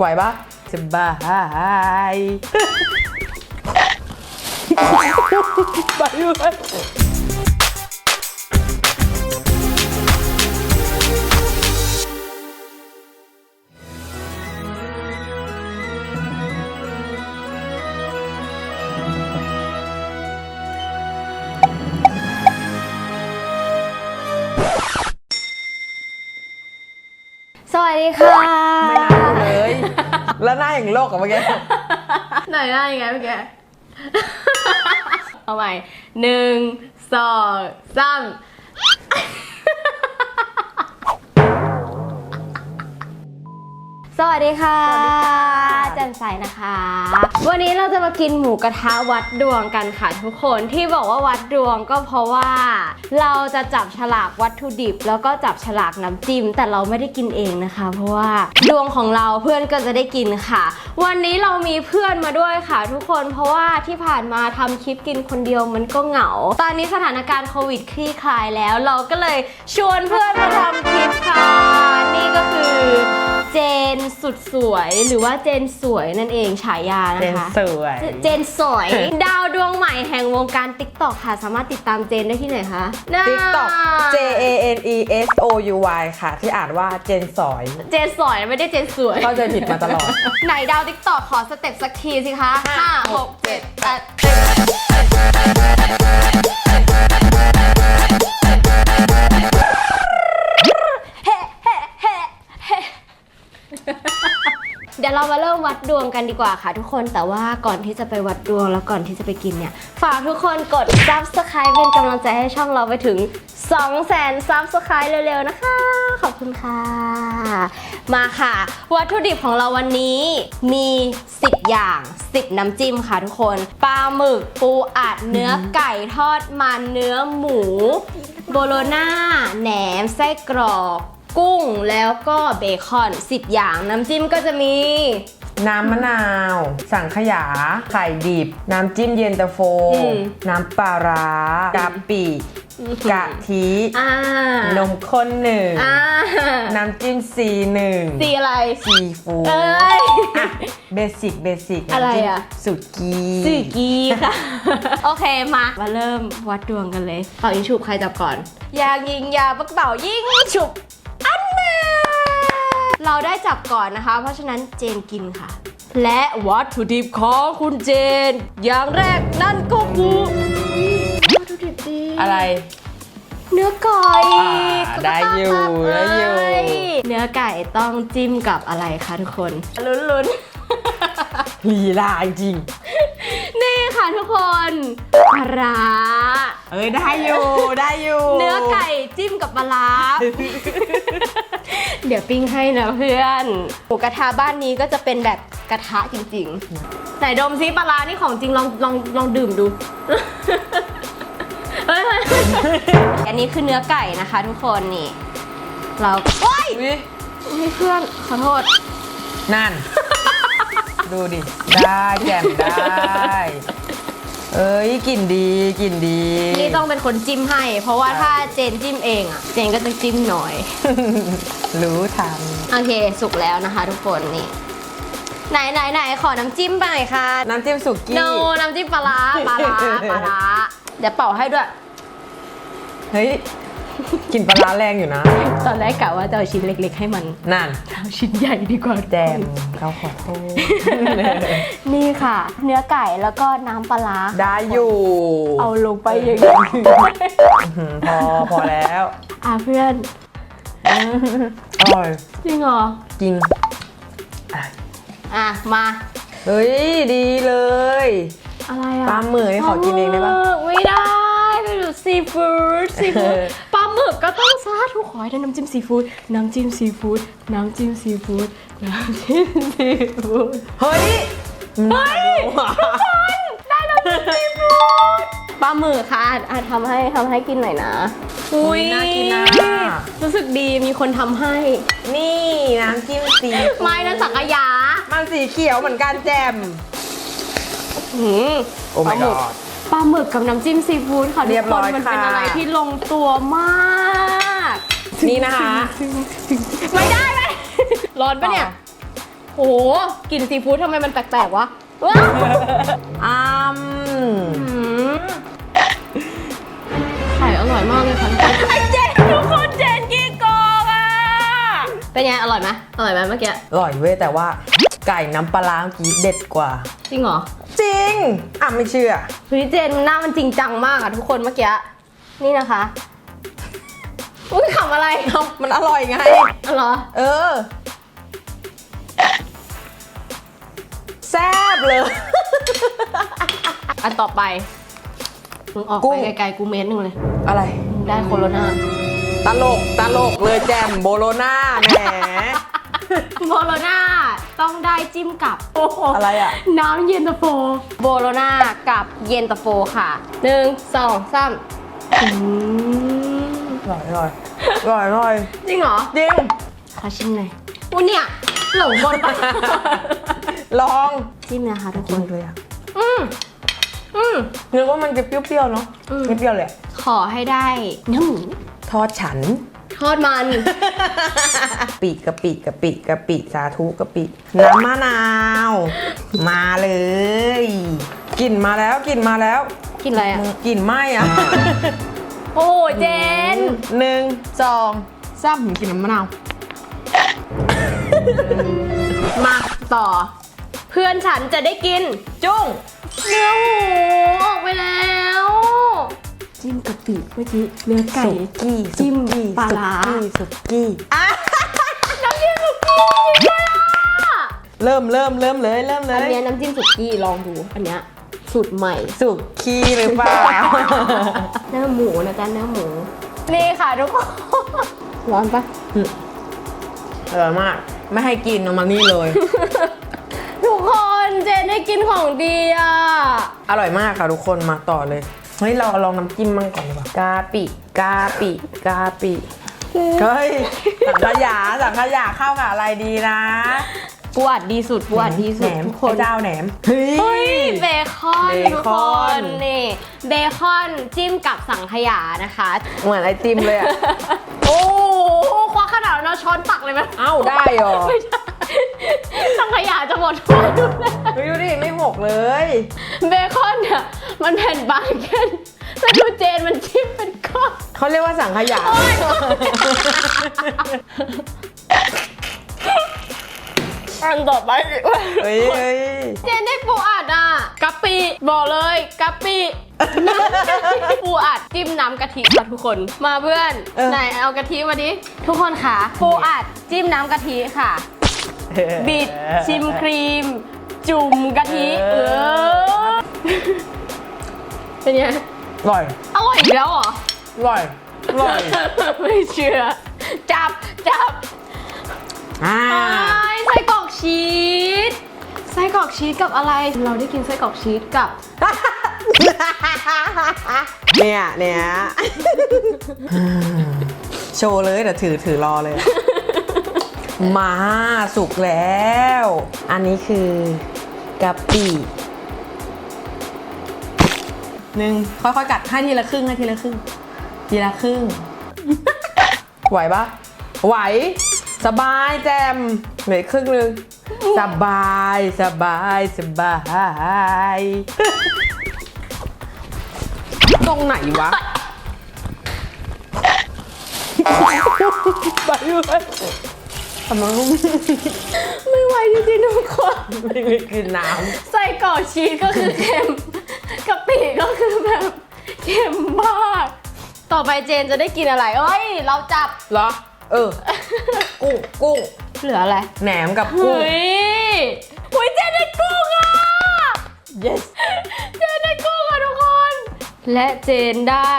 ไหวปะสบายไปเลยสวัสดีค่ะไม่น่าดูเลย แล้วหน้าอย่างโลกอะเมื่อกี้ ไหนหน้ายังไงเมื่อกี้ เอาใหม่หนึ่งสองสาม สวัสดีค่ะแจันใสนะคะ วันนี้เราจะมากินหมูกระทะวัดดวงกันค่ะทุกคนที่บอกว่าวัดดวงก็เพราะว่า เราจะจับฉลากวัตถุดิบ แล้วก็จับฉลากน้ำจิ้มแต่เราไม่ได้กินเองนะคะ เพราะว่าดวงของเราเพื่อนก็จะได้กินค่ะ วันนี้เรามีเพื่อนมาด้วยค่ะ ทุกคนเพราะว่าที่ผ่านมาทำคลิปกินคนเดียวมันก็เหงา ตอนนี้สถานการณ์โควิดคลี่คลายแล้ว เราก็เลยชวนเพื่อนมาทำคลิปค่ะนี่ก็คือ เจนสุดสวยหรือว่าเจนสวยนั่นเองฉายาเจนะนคะ สวย เจนสวย ดาวดวงใหม่แห่งวงการ t ิ k t o k ค่ะ สามารถติดตามเจนได้ที่ไหนคะน่า TikTok J A N E S O U Y ค่ะ ที่อ่านว่าเจนสอยเจนสวยไม่ได้เจนสวย เข้าใจผิดมาตลอด ไหนดาว t ิ k t o k ขอสเต็ปสักทีสิคะห้า5ห6กเจ็ด7 8เเดี๋ยวเรามาเริ่มวัดดวงกันดีกว่าค่ะทุกคนแต่ว่าก่อนที่จะไปวัดดวงแล้วก่อนที่จะไปกินเนี่ย ฝากทุกคนกด subscribe เป็นกำลังใจให้ช่องเราไปถึง 200,000 subscribe เร็วๆนะคะ ขอบคุณค่ะ มาค่ะ วัตถุดิบของเราวันนี้มี 10 อย่าง 10 น้ำจิ้มค่ะทุกคน ปลาหมึกปูอัดเนื้อไก่ทอดมันเนื้อหมู โบโลน่าแหนมไส้กรอก กุ้งแล้วก็เบคอน10 อย่างน้ำจิ้มก็จะมี น้ำมะนาว สังขยา ไข่ดิบ น้ำจิ้มเย็นตาโฟ อืมน้ำปลาร้ากะปิกะทิอ่านมข้นหนึ่งอ่าน้ำจิ้มซีหนึ่งสีอะไร ซีฟู้ดเอ้ยเบสิกเบสิกอะไรอะสุกีสีกีค่ะ โอเคมา มาเริ่มวัดดวงกันเลย เป่ายิงฉุบใครจับก่อน อยากยิงยาปักเป่ายิงฉุบอันน่า เราได้จับก่อนนะคะ เพราะฉะนั้นเจนกินค่ะ และวัตถุดิบของคุณเจน อย่างแรกนั่นก็คือวัตถุดิบดีอะไร เนื้อไก่อ่าได้อยู่ได้อยู่เอ้เนื้อไก่ต้องจิ้มกับอะไรคะทุกคน ลุ้นๆ ลีลาจริงนี่ ค่ะทุกคนปลาร้าเอ้ยได้อยู่ได้อยู่เนื้อไก่จิ้มกับปลาร้าเดี๋ยวปิ้งให้นะเพื่อนหมูกระทะบ้านนี้ก็จะเป็นแบบกระทะจริงๆไหนดมซิปลาร้านี่ของจริงลองลองลองดื่มดูเฮ้ยเฮ้ยอันนี้คือเนื้อไก่นะคะ ทุกคนนี่ เราโอ้ยอุ๊ยอุ๊ยเพื่อนขอโทษนั่น ดูดิ ได้แจ่มได้ เอ้ยกลิ่นดีกลิ่นดีนี่ต้องเป็นคนจิ้มให้ เพราะว่าถ้าเจนจิ้มเองอะ เจนก็จะจิ้มหน่อย รู้ทันโอเค สุกแล้วนะคะ ทุกคนนี่ ไหนไหนไหนขอน้ำจิ้มไปหน่อยค่ะน้ำจิ้มสุกี้ โนน้ำจิ้มปลาร้าปลาร้าปลาร้าเดี๋ยวเป่าให้ด้วย เฮ้ย กลิ่นปลาร้าแรงอยู่นะตอนแรกกะว่าจะเอาชิ้นเล็ก ๆ ให้มันนั่นเอาชิ้นใหญ่ดีกว่าแจมเขาขอโทษนี่ค่ะ เนื้อไก่แล้วก็น้ำปลาร้าได้อยู่เอาลงไปอย่างนี้อื้อหือพอพอแล้วอะเพื่อนอร่อยจริงเหรอจริงอะมาเฮ้ยดีเลย อะไรอะปลาหมึกนี่ขอกินเองได้ปะปลาหมึกไม่ได้ไปดู ซีฟู้ดซีฟู้ดเออปลาหมึกก็ต้องซาทุกขอให้ได้น้ำจิ้มซีฟู้ดน้ำจิ้มซีฟู้ดน้ำจิ้มซีฟู้ดน้ำจิ้มซีฟู้ดเฮ้ยเฮ้ยได้น้ำจิ้มซีฟู้ดปลาหมึกค่ะอะอะทำให้ทำให้กินหน่อยนะอุ้ยน่ากินนะรู้สึกดีมีคนทำให้ นี่น้ำจิ้มซีฟู้ดไม้นั้นสังขยามันสีเขียวเหมือนกันแจมหืมโอ้ปลา my หมึก god ปลาหมึกกับน้ำจิ้มซีฟู้ดค่ะทุเรีกยบคร้นอยมันเป็นค่ะ อะไรที่ลงตัวมากนี่นะคะ ไม่ได้ไหมร้อนปะเนี่ยโหกลิ่นซีฟู้ดทำไมมันแปลกๆวะว้าวอ้ำอืมไข่อร่อยมากเลยค่ะไอเจนทุกคนเจนกี่กองอะเป็นไงอร่อยไหมอร่อยไหมเมื่อกี้ อร่อยเว้ยแต่ว่า ไก่น้ำปลาร้าเมื่อกี้เด็ดกว่า จริงเหรอจริง อะไม่เชื่อเฮ้ยเจนหน้ามันจริงจังมากอะทุกคนเมื่อกี้ นี่นะคะ อุ้ยขำอะไรเอ้ามันอร่อยไง อ๋อเหรอ เออ แซ่บเลย อันต่อไปมึงออกกุ้ไปง ไกลๆกูเมตรหนึ่งเลยอะไร มึงได้โคโรนาตลก ตลกเลยแจมโบโลนาแหมโบโลนา ต้องได้จิ้มกับอะไรอะ น้ำเย็นตาโฟ โบโลนากับเย็นตาโฟค่ะหนึ่งสองสามอืมอร่อยอร่อยอร่อยอร่อยจริงเหรอจริงขอชิมหน่อยวันเนี่ยหลงบนไปลองจิ้มนะคะทุกคจริงนเลยอะอืมอืม นึกว่ามันจะเปรี้ยวๆเนาะอืม ไม่เปรี้ยวเลยอะขอให้ได้เนื้อหมูทอดฉัน ทอดมันปีกะปิกะปิกะปิสาธุกะปิน้ำมะนาว มาเลยกลิ่นมาแล้วกลิ่นมาแล้วกินอะไรอะ กลิ่นไหม้อะโอ้เจนหนึ่งสองสามกลิ่นน้ำมะนาว มาต่อ เพื่อนฉันจะได้กิน จุ้งเนื้อหมูออกไปแล้ว จิ้มกะปิเมื่อกี้เนื้อไก่สุกี้จิ้มสุกี้ปลาร้าสุกี้อะน้ำจิ้มสุกี้จริงด้วยอะเริ่มเริ่มเริ่มเลยเริ่มเลอันยเนี้ยน้ำจิ้มสุกี้ลองดูอันเนี้ยสูตรใหม่ สุกี้หรือเปล่าเนื้อหมูนะจ๊ะเนื้อหมูนี่ค่ะทุกคนร้อนปะอร่อยมาก ไม่ให้กินเอามานี่เลย ทุกคนเจนได้กินของดีอะ อร่อยมากค่ะทุกคนมาต่อเลย เฮ้ยเราลองน้ำจิ้มมั่งก่อนดีกว่ากาปิกาปิกาปิเฮ้ยสังขยาสังขยาเข้ากับอะไรดีนะปวดดีสุดปวดดีสุแหนดมทุกคนไอ้เจ้าแหนมเฮ้เฮ้ย ยเบคอนเบทุกคคอน นนี่เบคอนจิ้มกับสังขยานะคะเหมือนไอติมเลยอะ โอ้โหคว้าขนาดนั้นเอาช้อนตักเลยไหมเอ้าได้เหรอ ไม่ใช่ สังขยาจะหมดถ้วยดูแลเฮ้ยดูดิไม่หมกเลย เบคอนเนี่ยมันแผ่นบางแค่นี้แล้วดูเจนมันจิ้มเป็นก้อนเขาเรียกว่าสังขยา อันต่อไปดีกว่าเฮ้ยเฮ้ยเจนได้ปูอัดอะกะปิบอกเลยกะปิปูอัดจิ้มน้ำกะทิค่ะทุกคน มาเพื่อนเออไหนเอากะทิมาดิทุกคนค่ะ ปูอัดจิ้มน้ำกะทิค่ะ บิดชิมครีม จุ่มกะทิ เออ เป็นไง อร่อยอร่อยอีกแล้วเหรอ อร่อยอร่อยไม่เชื่อ จับจับอ่าไอ้ไส้กรอกชีส ไส้กรอกชีสกับอะไร เราได้กินไส้กรอกชีสกับ เนี่ยเนี่ยโชว์เลยเดี๋ยวถือถือรอเลย มาสุกแล้ว อันนี้คือกะปิหนึ่งค่อยๆกัดให้ทีละครึ่งให้ทีละครึ่ง ทีละครึ่ง ไหวปะไหว สบายแจมเหลืออกครึ่งหนึงสบายสบายสบาย ตรงไหนวะไปเลย ทำไมไม่ไม่ไหวจริงๆทุกคน ไม่ได้กินน้ไส้กรอกชีสก็คือเค็มกะปิก็คือแบบเค็มมาก ต่อไปเจนจะได้กินอะไร เอ้ย เราจับำเหรอ เออ กุ้งกุ้งเหลืออะไรแหนมกับกุ้ง เฮ้ยหุยเจนได้กุ้งอะ yes เจนได้กุ้งอะทุกคน และเจนได้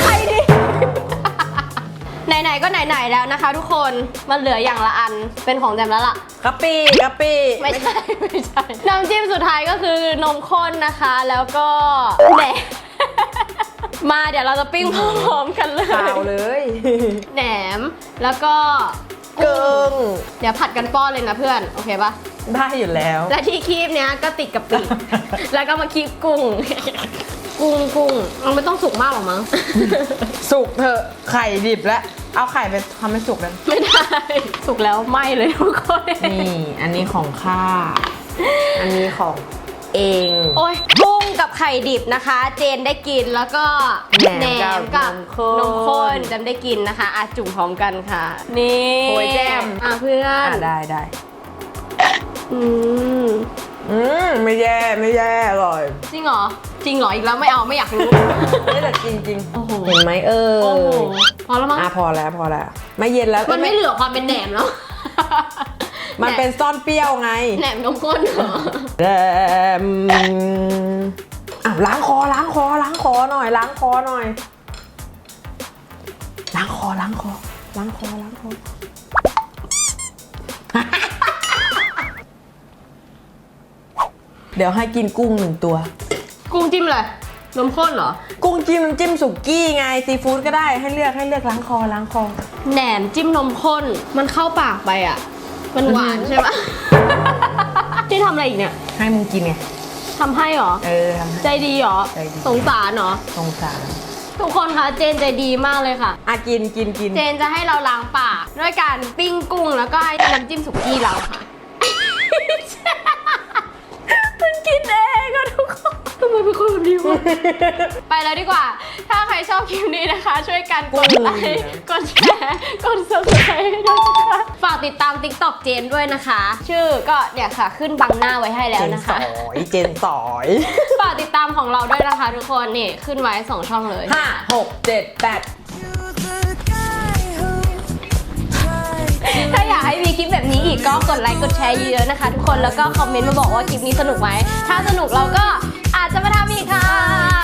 ไข่ดิ ไหนๆก็ไหนๆแล้วนะคะ ทุกคนมันเหลืออย่างละอันเป็นของแจมแล้วล่ะ กะปิกะปิไม่ใช่ไม่ใช่น้ำจิ้มสุดท้ายก็คือนมข้นนะคะ แล้วก็แหนมมาเดี๋ยวเราจะปิ้งพร้อมๆกันเลยข่าวเลยแหนมแล้วก็เกิงเดี๋ยวผัดกันป้อนเลยนะเพื่อน โอเคปะได้อยู่แล้ว และที่คีบเนี้ยก็ติดกับปีกแล้วก็มาคีบกุ้ง กุ้งกุ้งมันไม่ต้องสุกมากหรอกมั้ง สุกเถอะไข่ดิบแล้ว เอาไข่ไปทำให้สุกเลยไม่ได้ สุกแล้วไหมเลยทุกคนนี่ อันนี้ของข้า อันนี้ของเอง โอ้ยกุ้งกับไข่ดิบนะคะ เจนได้กินแล้วก็แหนมกับมนมข้นนมข้นจำได้กินนะคะอาจุ่มพร้อมกันค่ะ นี่โอ้ยแจ่มอะเพื่อนอะได้ได้อืม อืมไม่แย่ไม่แย่อร่อยจริงเหรอ จริงเหรออีกแล้วไม่เอาไม่อยากรู้ ไม่แต่จริงจริงๆโอ้โหเห็นไหมเออโอ้โหพอแล้วมั้งอะพอแล้วพอแล้ว ไม่เย็นแล้วมันไม่เหลือความเป็นแหนมแล้ว มันเป็นซ่อนเปรี้ยวไง แหนมนมข้นเหรอแดมอะล้างคอล้างคอล้างคอหน่อย ล้างคอหน่อย ล้างคอล้างคอล้างคอล้างคอ เดี๋ยวให้กินกุ้งหนึ่งตัว กุ้งจิ้มเลยนมข้นเหรอ กุ้งจิ้มน้ำจิ้มสุกี้ไงซีฟู้ดก็ได้ให้เลือกให้เลือกล้างคอล้างคอ แหนมจิ้มนมข้น มันเข้าปากไปอะ มันหวานใช่ปะ ที่ทำอะไรอีกเนี่ยให้มึงกินไงทำให้เหรอ เออทำให้ ใจดีเหรอ ใจดี สงสารเหรอ สงสารทุกคนคะเจนใจดีมากเลยค่ะ อะกินกินกินเจนจะให้เราล้างปาก ด้วยการปิ้งกุ้งแล้วก็ให้น้ำจิ้มสุกี้เราค่ะมัน กินเองอะทุกคนทำไมเป็นคนแบบนี้วะ ไปแล้วดีกว่า ถ้าใครชอบคลิปนี้นะคะ ช่วยกันกดไลค์กดแชร์กด subscribe ให้ด้วยนะคะฝากติดตาม TikTok เจนด้วยนะคะ ชื่อก็เนี่ยค่ะ ขึ้นบังหน้าไว้ให้แล้วเจนนะสคะอยเจนสอยฝากติดตามของเราด้วยนะคะทุกคนนี่ขึ้นไว้สองช่องเลย ห้าหกเจ็ดแปด ก็กดไลค์กดแชร์เยอะๆนะคะ ทุกคนแล้วก็คอมเมนต์มาบอกว่าคลิปนี้สนุกไหมถ้าสนุกเราก็อาจจะมาทำอีกค่ะ